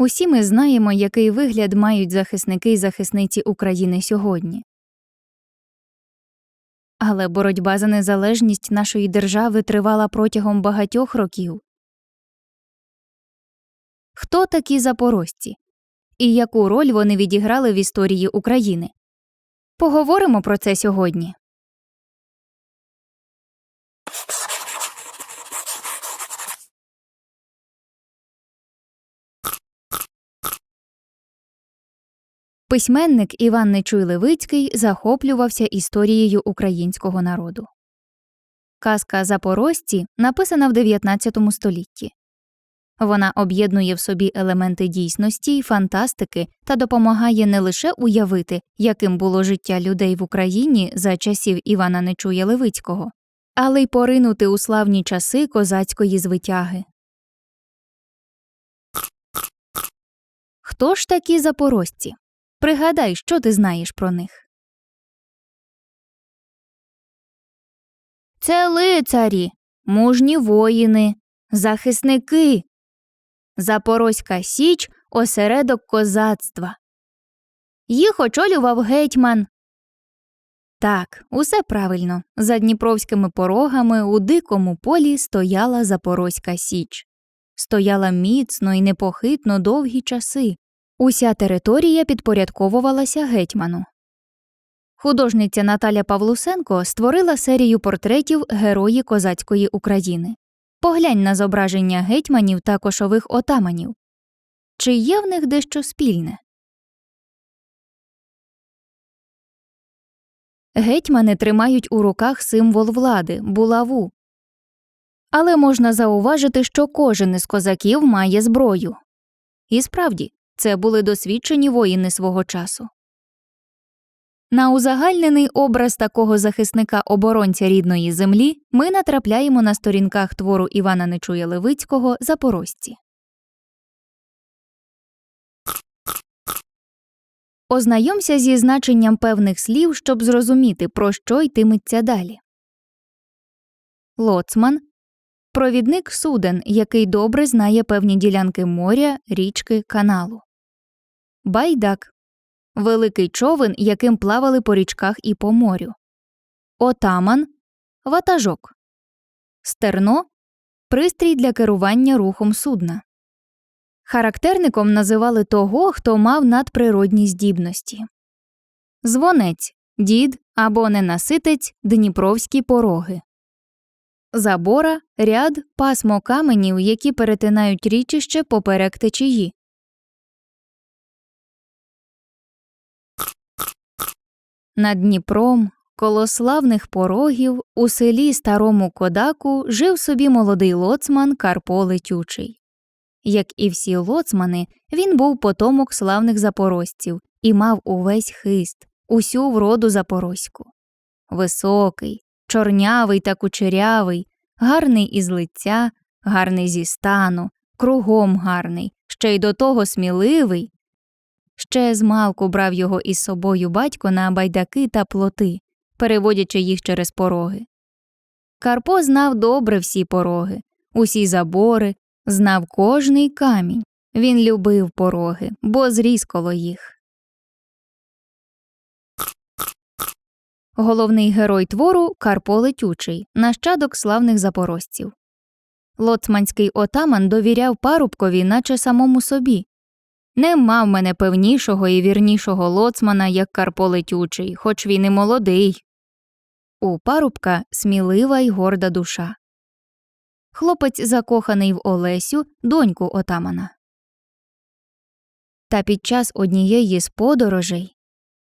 Усі ми знаємо, який вигляд мають захисники і захисниці України сьогодні. Але боротьба за незалежність нашої держави тривала протягом багатьох років. Хто такі запорожці? І яку роль вони відіграли в історії України? Поговоримо про це сьогодні. Письменник Іван Нечуй Левицький захоплювався історією українського народу. Казка Запорожці написана в 19 столітті. Вона об'єднує в собі елементи дійсності й фантастики та допомагає не лише уявити, яким було життя людей в Україні за часів Івана Нечуя Левицького, але й поринути у славні часи козацької звитяги. Хто ж такі запорожці? Пригадай, що ти знаєш про них. Це лицарі, мужні воїни, захисники. Запорозька Січ осередок козацтва. Їх очолював гетьман. Так, усе правильно. За дніпровськими порогами у дикому полі стояла Запорозька Січ. Стояла міцно і непохитно довгі часи. Уся територія підпорядковувалася гетьману. Художниця Наталя Павлусенко створила серію портретів Герої козацької України. Поглянь на зображення гетьманів та кошових отаманів. Чи є в них дещо спільне? Гетьмани тримають у руках символ влади булаву. Але можна зауважити, що кожен із козаків має зброю. І справді, це були досвідчені воїни свого часу. На узагальнений образ такого захисника оборонця рідної землі ми натрапляємо на сторінках твору Івана Нечуя Левицького Запорожці. Ознайомся зі значенням певних слів, щоб зрозуміти, про що йтиметься далі. Лоцман провідник суден, який добре знає певні ділянки моря, річки, каналу. Байдак великий човен, яким плавали по річках і по морю. Отаман ватажок. Стерно пристрій для керування рухом судна. Характерником називали того, хто мав надприродні здібності. Звонець дід або ненаситець дніпровські пороги. Забора ряд пасмо каменів, які перетинають річище поперек течії. Над Дніпром, коло славних порогів, у селі Старому Кодаку жив собі молодий лоцман Карпо Летючий. Як і всі лоцмани, він був потомок славних запорожців і мав увесь хист, усю вроду запорозьку. Високий, чорнявий та кучерявий, гарний із лиця, гарний зі стану, кругом гарний, ще й до того сміливий, Ще змалку брав його із собою батько на байдаки та плоти, переводячи їх через пороги. Карпо знав добре всі пороги, усі забори, знав кожний камінь. Він любив пороги, бо зріс коло їх. Головний герой твору Карпо Летючий, нащадок славних запорожців. Лоцманський отаман довіряв парубкові, наче самому собі, не мав мене певнішого і вірнішого лоцмана, як Карпо Летючий, хоч він і молодий. У парубка смілива й горда душа. Хлопець закоханий в Олесю, доньку отамана. Та під час однієї з подорожей,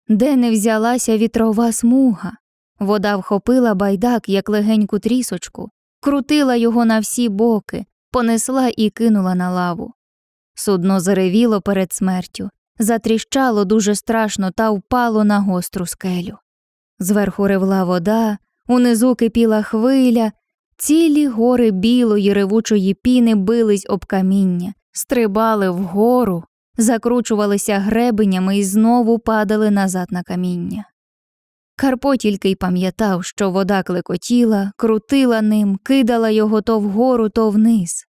де не взялася вітрова смуга, вода вхопила байдак, як легеньку трісочку, крутила його на всі боки, понесла і кинула на лаву. Судно заревіло перед смертю, затріщало дуже страшно та впало на гостру скелю. Зверху ревла вода, унизу кипіла хвиля, цілі гори білої ревучої піни бились об каміння, стрибали вгору, закручувалися гребенями і знову падали назад на каміння. Карпо тільки й пам'ятав, що вода клекотіла, крутила ним, кидала його то вгору, то вниз.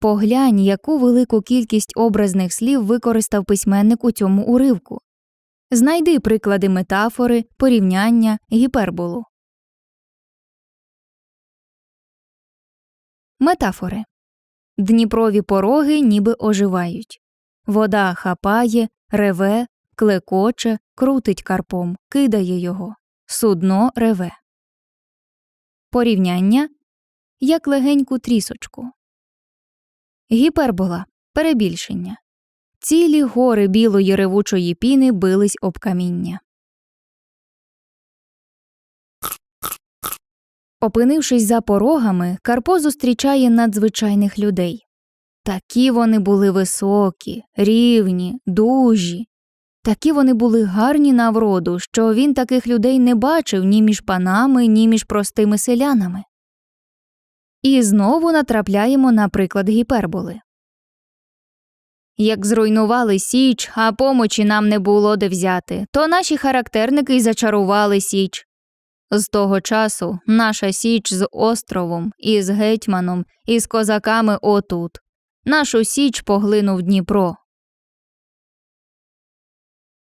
Поглянь, яку велику кількість образних слів використав письменник у цьому уривку. Знайди приклади метафори, порівняння, гіперболу. Метафори Дніпрові пороги ніби оживають. Вода хапає, реве, клекоче, крутить карпом, кидає його. Судно реве. Порівняння як легеньку трісочку. Гіпербола перебільшення. Цілі гори білої ревучої піни бились об каміння. Опинившись за порогами, Карпо зустрічає надзвичайних людей. Такі вони були високі, рівні, дужі. Такі вони були гарні на вроду, що він таких людей не бачив ні між панами, ні між простими селянами. І знову натрапляємо на приклад гіперболи. Як зруйнували Січ, а помочі нам не було де взяти, то наші характерники й зачарували Січ. З того часу наша Січ з островом, і з гетьманом, і з козаками отут. Нашу Січ поглинув Дніпро.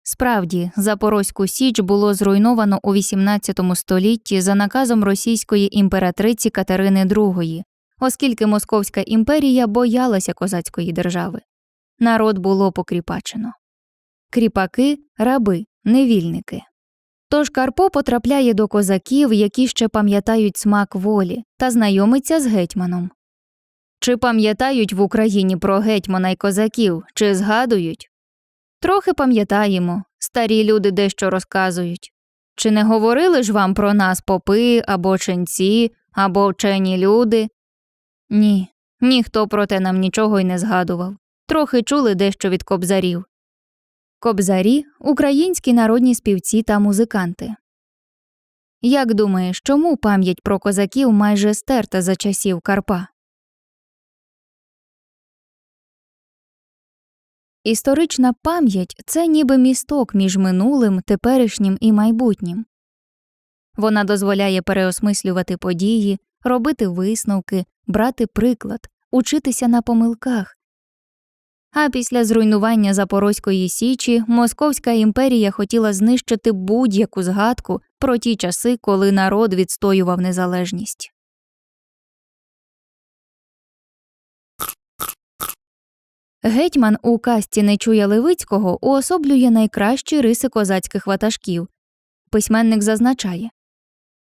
Справді, Запорозьку Січ було зруйновано у XVIII столітті за наказом російської імператриці Катерини II, оскільки Московська імперія боялася козацької держави. Народ було покріпачено. Кріпаки раби, невільники. Тож Карпо потрапляє до козаків, які ще пам'ятають смак волі, та знайомиться з гетьманом. Чи пам'ятають в Україні про гетьмана й козаків, чи згадують? Трохи пам'ятаємо, старі люди дещо розказують. Чи не говорили ж вам про нас попи або ченці, або вчені люди? Ні, ніхто про те нам нічого й не згадував. Трохи чули дещо від кобзарів. Кобзарі українські народні співці та музиканти. Як думаєш, чому пам'ять про козаків майже стерта за часів Карпа? Історична пам'ять це ніби місток між минулим, теперішнім і майбутнім. Вона дозволяє переосмислювати події, робити висновки, брати приклад, учитися на помилках. А після зруйнування Запорозької Січі Московська імперія хотіла знищити будь-яку згадку про ті часи, коли народ відстоював незалежність. Гетьман у касті Нечуя Левицького уособлює найкращі риси козацьких ватажків. Письменник зазначає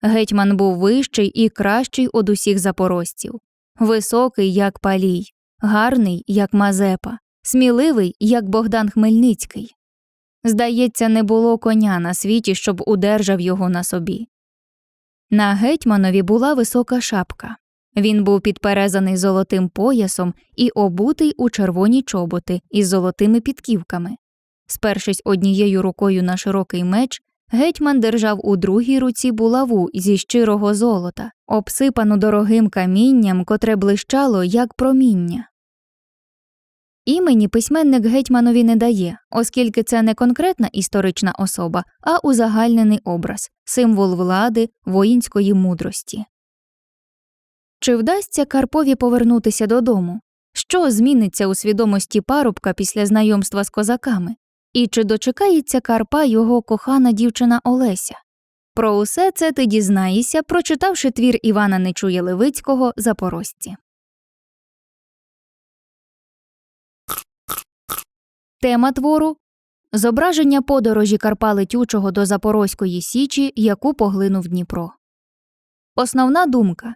Гетьман був вищий і кращий од усіх запорожців, високий, як палій, гарний, як Мазепа, сміливий, як Богдан Хмельницький. Здається, не було коня на світі, щоб удержав його на собі. На гетьманові була висока шапка. Він був підперезаний золотим поясом і обутий у червоні чоботи із золотими підківками. Спершись однією рукою на широкий меч, гетьман держав у другій руці булаву зі щирого золота, обсипану дорогим камінням, котре блищало як проміння. Імені письменник гетьманові не дає, оскільки це не конкретна історична особа, а узагальнений образ, символ влади, воїнської мудрості. Чи вдасться Карпові повернутися додому? Що зміниться у свідомості парубка після знайомства з козаками? І чи дочекається Карпа його кохана дівчина Олеся? Про усе це ти дізнаєшся, прочитавши твір Івана Нечуя Левицького Запорожці. Тема твору зображення подорожі Карпа Летючого до Запорозької Січі, яку поглинув Дніпро. Основна думка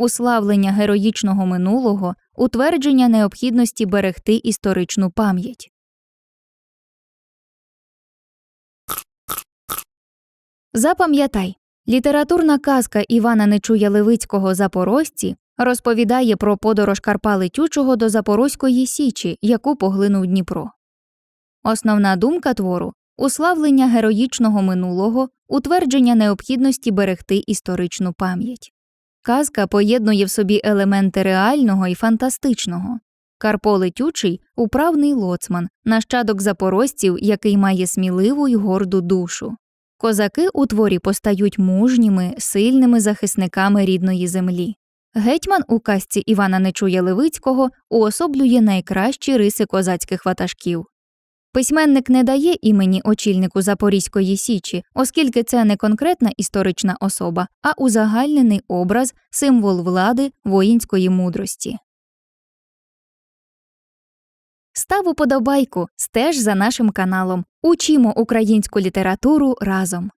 уславлення героїчного минулого, утвердження необхідності берегти історичну пам'ять. Запам'ятай літературна казка Івана Нечуя Левицького Запорожці розповідає про подорож Карпа Летючого до Запорозької Січі, яку поглинув Дніпро. Основна думка твору уславлення героїчного минулого, утвердження необхідності берегти історичну пам'ять. Казка поєднує в собі елементи реального і фантастичного. Карпо Летючий управний лоцман, нащадок запорожців, який має сміливу й горду душу. Козаки у творі постають мужніми, сильними захисниками рідної землі. Гетьман у казці Івана Нечуя Левицького уособлює найкращі риси козацьких ватажків. Письменник не дає імені очільнику Запорізької січі, оскільки це не конкретна історична особа, а узагальнений образ, символ влади, воїнської мудрості. Став уподобайку, стеж за нашим каналом. Учімо українську літературу разом.